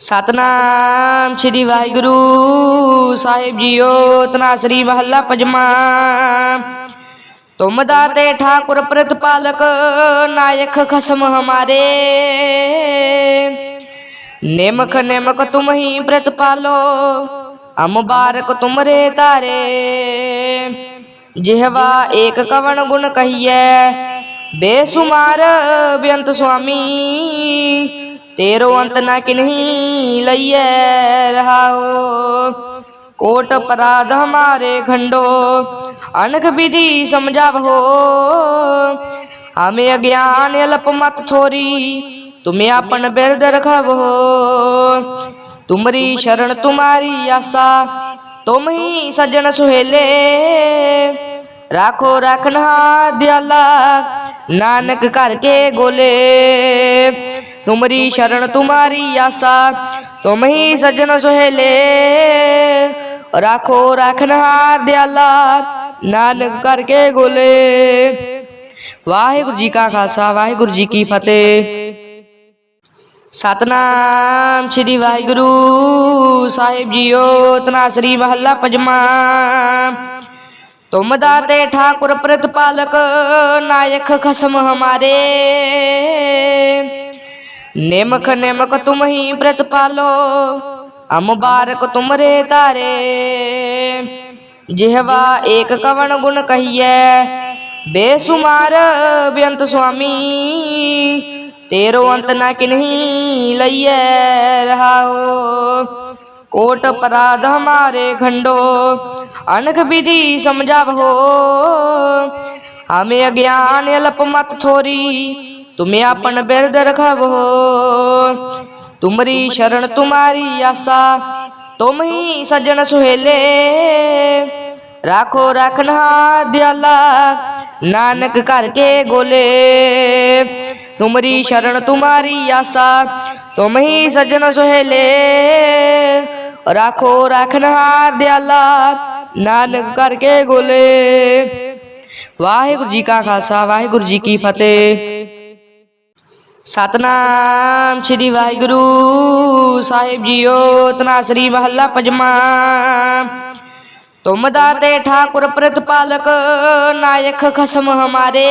ਸਤਨਾਮ ਸ੍ਰੀ ਵਾਹਿਗੁਰੂ ਸਾਹਿਬ ਜੀਓ ਤਨਾਸਰੀ ਮਹੱਲਾ ਪੰਜਵਾਂ। ਤੁਮ ਦਾਤੇ ਠਾਕੁਰ ਪ੍ਰਤਪਾਲਕ ਨਾਇਕ ਖਸਮ ਹਮਾਰੇ। ਨਿਮਖ ਨਿਮਕ ਤੁਮ ਹੀ ਪ੍ਰਤਪਾਲੋ ਅਮਬਾਰਕ ਤੁਮਰੇ ਤਾਰੇ ਜਿਹਵਾ ਏਕ ਕਵਣ ਗੁਣ ਕਹੀਐ, ਬੇਸੁਮਾਰ ਬੇਅੰਤ ਸੁਆਮੀ। तेरो अंत न किन्हीं लइए हो कोट अपराध हमारे खंडो अनख विधि समझा हो हमें अज्ञान अलप मत छोरी तुम्हें अपन बिरद रखब हो शरण, तुम्हारी आशा, तुम ही सजन सुहेले। राखो रखना दयाला, नानक करके गोले। तुमरी शरण तुम्हारी आशा तुम ही सज्जन सुहेले राखो रखना दयाला नानक करके गोले ਵਾਹਿਗੁਰੂ ਜੀ ਕਾ ਖਾਲਸਾ ਵਾਹਿਗੁਰੂ ਜੀ ਕੀ ਫਤਿਹ ਸਤਨਾਮ ਸ੍ਰੀ ਵਾਹਿਗੁਰੂ ਸਾਹਿਬ ਜੀਓ ਤਨਾਸਰੀ ਮਹੱਲਾ ਪੰਜਵਾਂ ਤੁਮ ਦਾਤੇ ਠਾਕੁਰ ਪ੍ਰਤਪਾਲਕ ਨਾਇਕ ਖਸਮ ਹਮਾਰੇ नेमख नेमख तुम ही व्रत पालो, अमुबारक तुमरे तारे। जिहवा एक कवन गुण कहिए बेसुमार व्यंत स्वामी, तेरो अंत ना किन्हीं लइए हो कोट पराध हमारे खंडो अनख विधि समझाव। हो हमें अज्ञान अल्प मत थोरी तुम्हें अपन बेरद रखा हो तुम्हारी शरण तुम्हारी आशा, तुम ही सजन सुहेले। राखो रखना दयाला, नानक घर के गोले। तुम्हारी शरण तुम्हारी आशा, तुम ही सजन सुहेले। राखो रखना दयाला, नानक करके के गोले। वाहिगुरु जी का खालसा, वाहिगुरु जी की फतेह। ਸਤਨਾਮ ਸ੍ਰੀ ਵਾਹਿਗੁਰੂ ਸਾਹਿਬ ਜੀਓ ਤਨਾਸਰੀ ਮਹੱਲਾ ਪੰਜਵਾਂ। ਤੁਮ ਦਾਤੇ ਠਾਕੁਰ ਪ੍ਰਤਪਾਲਕ ਨਾਇਕ ਖਸਮ ਹਮਾਰੇ।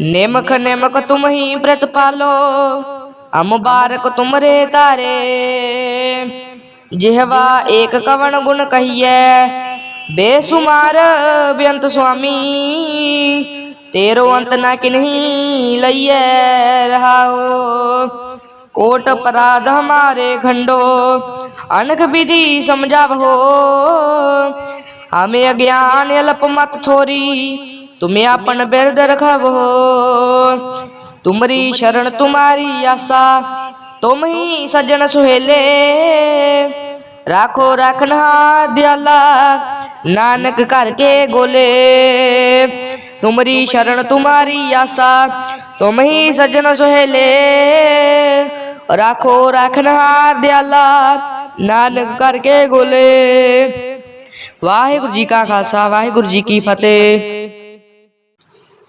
ਨਿਮਖ ਨਿਮਕ ਤੁਮ ਹੀ ਪ੍ਰਤਪਾਲੋ ਅਮਬਾਰਕ ਤੁਮਰੇ ਤਾਰੇ ਜਿਹਵਾ ਏਕ ਕਵਣ ਗੁਣ ਕਹੀਐ, ਬੇਸੁਮਾਰ ਬੇਅੰਤ ਸੁਆਮੀ। तेरो अंत न किन्हीं लइए रहा हो कोट अपराध हमारे खंडो, अनख विधि समझाव। हो हमें अज्ञान अलप मत थोरी, तुम्हें अपन बिरद रखब हो तुम्हारी शरण, तुम्हारी आशा, तुम ही सजन सुहेले। राखो रखना दयाला, नानक करके गोले। तुमरी शरण तुम्हारी आशा तुम ही सज्जन सुहेले राखो रखना दयाला नानक करके गोले वाहिगुरु जी का खालसा वाहिगुरु जी की फतेह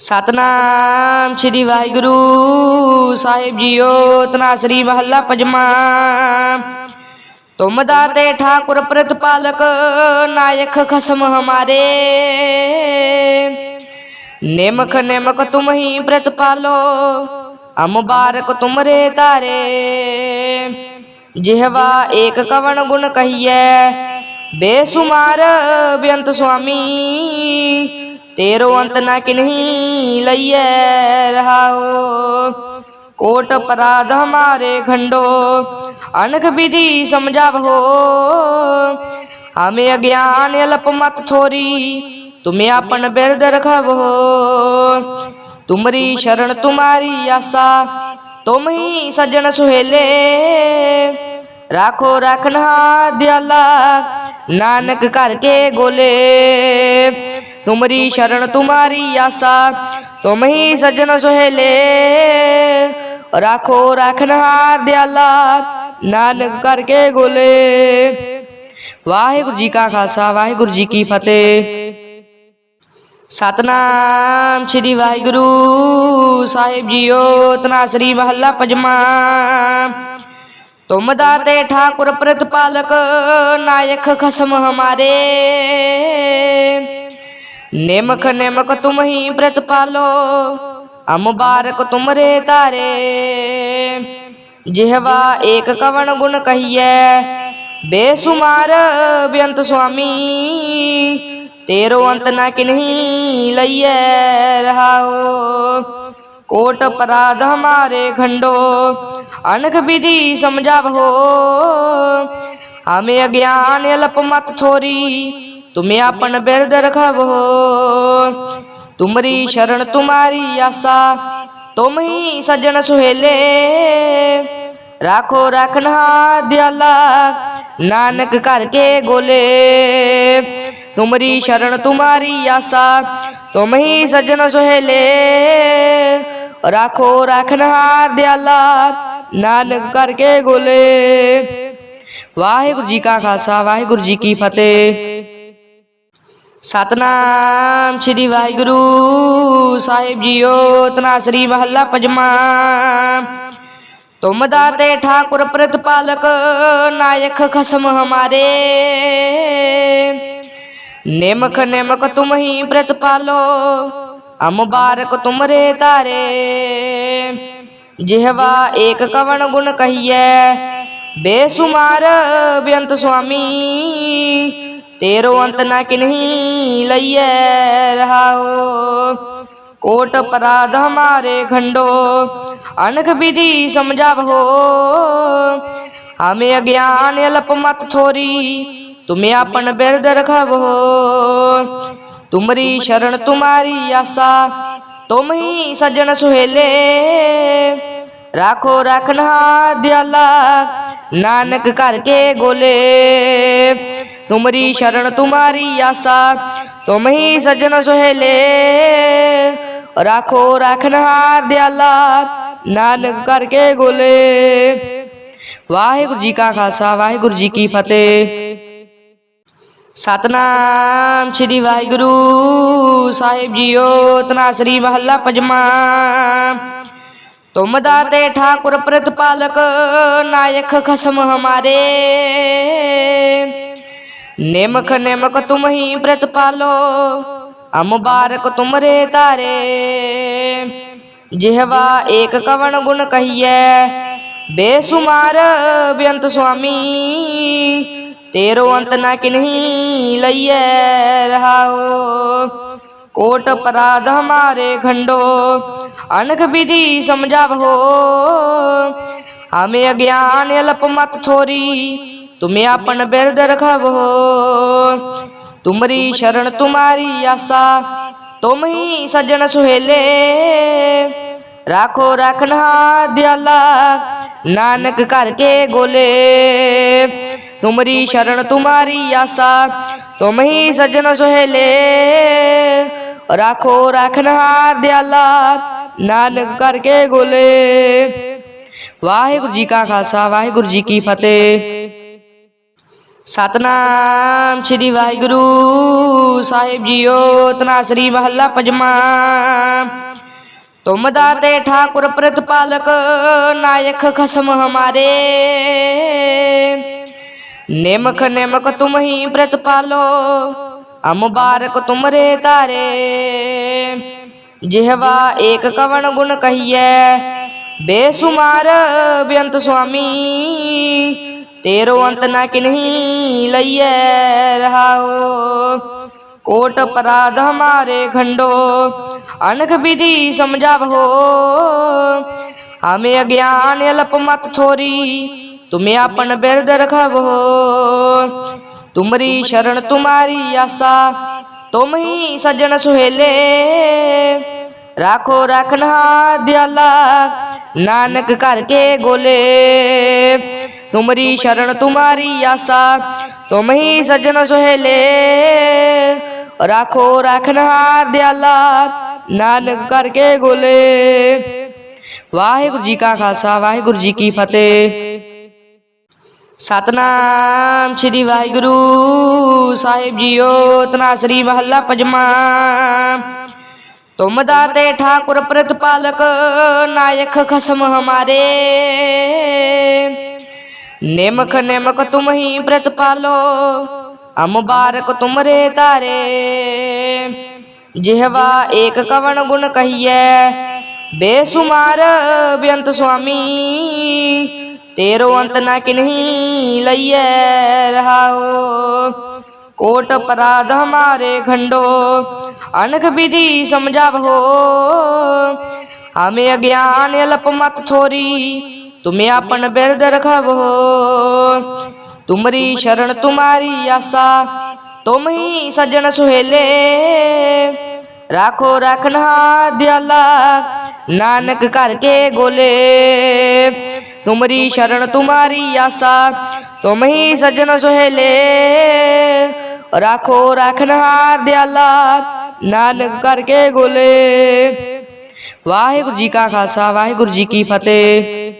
ਸਤਨਾਮ ਸ੍ਰੀ ਵਾਹਿਗੁਰੂ ਸਾਹਿਬ ਜੀਓ ਤਨਾਸਰੀ ਮਹੱਲਾ ਪੰਜਵਾਂ ਤੁਮ ਦਾਤੇ ਠਾਕੁਰ ਪ੍ਰਤਪਾਲਕ ਨਾਇਕ ਖਸਮ ਹਮਾਰੇ नेमक नेमक तुम ही व्रत पालो। अमुबारक तुम रे तारे। जिहवा एक कवन गुण कहिए बेसुमार व्यंत स्वामी, तेरो अंत न किन्हीं लइए रहाओ। कोट अपराध हमारे खंडो अनक विधि समझा हो हमें अज्ञान अलप मत थोरी तुम्हें अपन बिरद रखबो तुमरी शरण तुम्हारी आशा तुम ही सज्जन सुहेले राखो रखना दयाला नानक करके गोले तुमरी शरण तुम्हारी आशा तुम ही सज्जन सुहेले राखो रखना दयाला ਨਾਨਕ ਕਰਕੇ ਗੋਲੇ ਵਾਹਿਗੁਰੂ ਜੀ ਕਾ ਖਾਲਸਾ ਵਾਹਿਗੁਰੂ ਜੀ ਕੀ ਫਤਿਹ ਸਤਨਾਮ ਸ੍ਰੀ ਵਾਹਿਗੁਰੂ ਸਾਹਿਬ ਜੀਓ ਤਨਾਸਰੀ ਮਹੱਲਾ ਪੰਜਵਾਂ। ਤੁਮ ਦਾਤੇ ਠਾਕੁਰ ਪ੍ਰਤਪਾਲਕ ਨਾਇਕ ਖਸਮ ਹਮਾਰੇ। ਨਿਮਕ ਨਿਮਕ ਤੁਮ ਹੀ ਪ੍ਰਤਪਾਲੋ ਅਮਬਾਰਕ ਤੁਮਰੇ ਤਾਰੇ ਜਿਹਵਾ ਏਕ ਕਵਣ ਗੁਣ ਕਹੀਐ, ਬੇਸੁਮਾਰ ਬੇਅੰਤ ਸੁਆਮੀ। तेरो अंत न किन्हीं लइए रहाओ। कोट अपराध हमारे खंडो अनख विधि समझा हो हमें अज्ञान अलप मत छोरी तुम्हें अपन बिरद रखब हो शरण तुम्हारी आशा, तुम ही सजन सुहेले। राखो रखना दयाला, नानक करके गोले। तुमरी शरण तुम्हारी आशा तुम ही सजन सुहेले राखो रखनहार दयाला नानक करके गोले ਵਾਹਿਗੁਰੂ ਜੀ ਕਾ ਖਾਲਸਾ ਵਾਹਿਗੁਰੂ ਜੀ ਕੀ ਫਤਿਹ ਸਤਨਾਮ ਸ੍ਰੀ ਵਾਹਿਗੁਰੂ ਸਾਹਿਬ ਜੀਓ ਤਨਾਸਰੀ ਮਹੱਲਾ ਪੰਜਵਾਂ ਤੁਮ ਦਾਤੇ ਠਾਕੁਰ ਪ੍ਰਤਪਾਲਕ ਨਾਇਕ ਖਸਮ ਹਮਾਰੇ नेमक नेमक तुम ही व्रत पालो। अमुबारक तुमरे तारे। जिहवा एक कवन गुण कहिए बेसुमार व्यंत स्वामी, तेरो अंत ना किन्हीं लइए हो कोट पराध हमारे खंडो अनख विधि समझाव। हो हमें अज्ञान अलप मत थोरी तुम्हें अपन बेरद रखब हो तुमरी शरण तुम्हारी आशा, तुम ही सजन सुहेले। राखो रखना दयाला, नानक कर के गोले। तुमरी शरण तुम्हारी आशा, तुम ही सजन सुहेले। राखो रखना दयाला, नानक करके गोले। वाहिगुरु जी का खालसा, वाहेगुरु जी की फतेह। ਸਤਨਾਮ ਸ੍ਰੀ ਵਾਹਿਗੁਰੂ ਸਾਹਿਬ ਜੀਓ ਤਨਾਸਰੀ ਮਹੱਲਾ ਪੰਜਵਾਂ। ਤੁਮ ਦਾਤੇ ਠਾਕੁਰ ਪ੍ਰਤਪਾਲਕ ਨਾਇਕ ਖਸਮ ਹਮਾਰੇ। ਨਿਮਕ ਨਿਮਕ ਤੁਮ ਹੀ ਪ੍ਰਤਪਾਲੋ ਅਮਬਾਰਕ ਤੁਮਰੇ ਤਾਰੇ ਜਿਹਵਾ ਏਕ ਕਵਣ ਗੁਣ ਕਹੀਐ, ਬੇਸੁਮਾਰ ਬੇਅੰਤ ਸੁਆਮੀ। तेरो अंत ना कि नहीं लइए हो कोट अपराध हमारे खंडो, अनख विधि समझाव। हो हमें अज्ञान अलप मत थोरी, तुम्हें अपन बिरद रखब हो तुमरी शरण तुम्हारी आशा, तुम ही सजन सुहेले। राखो रखना दयाला, नानक करके गोले। तुमरी शरण तुम्हारी आशा तुम ही सजन सोहेले राखो राखनहार दयाला नानक करके गोले वाहेगुरु जी का खालसा वाहेगुरु जी की फतेह सतनाम श्री वाहेगुरु साहिब जीओ तना श्री महला पजमा तुम दाते ठाकुर प्रतिपालक नायक खसम हमारे नेमक नेमक तुम ही व्रत पालो। अमुबारक तुम रे तारे। जिहवा एक कवन गुण कहिए बेसुमार व्यंत स्वामी, तेरो अंत ना किन्हीं लइए रहा कोट अपराध हमारे खंडो अनख विधि समझा हो हमें अज्ञान अलप मत थोरी तुम्हें अपन बिरद रखबो तुमरी शरण तुम्हारी आशा तुम ही सजन सुहेले राखो रखना दयाला नानक करके गोले तुमरी शरण तुम्हारी आशा तुम ही सजन सुहेले राखो रखनहार दयाला नानक करके गोले ਵਾਹਿਗੁਰੂ ਜੀ ਕਾ ਖਾਲਸਾ ਵਾਹਿਗੁਰੂ ਜੀ ਕੀ ਫਤਿਹ ਸਤਨਾਮ ਸ੍ਰੀ ਵਾਹਿਗੁਰੂ ਸਾਹਿਬ ਜੀਓ ਤਨਾਸਰੀ ਮਹੱਲਾ ਪੰਜਵਾਂ। ਤੁਮ ਦਾਤੇ ਠਾਕੁਰ ਪ੍ਰਤਪਾਲਕ ਨਾਇਕ ਖਸਮ ਹਮਾਰੇ। ਨਿਮਕ ਨਿਮਕ ਤੁਮ ਹੀ ਪ੍ਰਤਪਾਲੋ ਅਮਬਾਰਕ ਤੁਮਰੇ ਤਾਰੇ ਜਿਹਵਾ ਏਕ ਕਵਣ ਗੁਣ ਕਹੀਐ, ਬੇਸੁਮਾਰ ਬੇਅੰਤ ਸੁਆਮੀ। तेरो अंत ना कि नहीं लइए रहा हो कोट अपराध हमारे खंडो अनख विधि समझा हो हमें अज्ञान अलप मत छोरी तुम्हें अपन बिरद रखबो तुमरी शरण, तुम्हारी आशा, तुम ही सजन सुहेले। राखो रखना दयाला, नानक करके गोले। ਤੁਮਰੀ ਸ਼ਰਨ ਤੁਮਾਰੀ ਆਸਾ ਤੁਮ ਹੀ ਸਜਣ ਸੁਹੇਲੇ। ਰਾਖੋ ਰਖਨਹਾਰ ਦਿਆਲਾ, ਨਾਨਕ ਕਰਕੇ ਗੋਲੇ। ਵਾਹਿਗੁਰੂ ਜੀ ਕਾ ਖਾਲਸਾ, ਵਾਹਿਗੁਰੂ ਜੀ ਕੀ ਫਤਿਹ।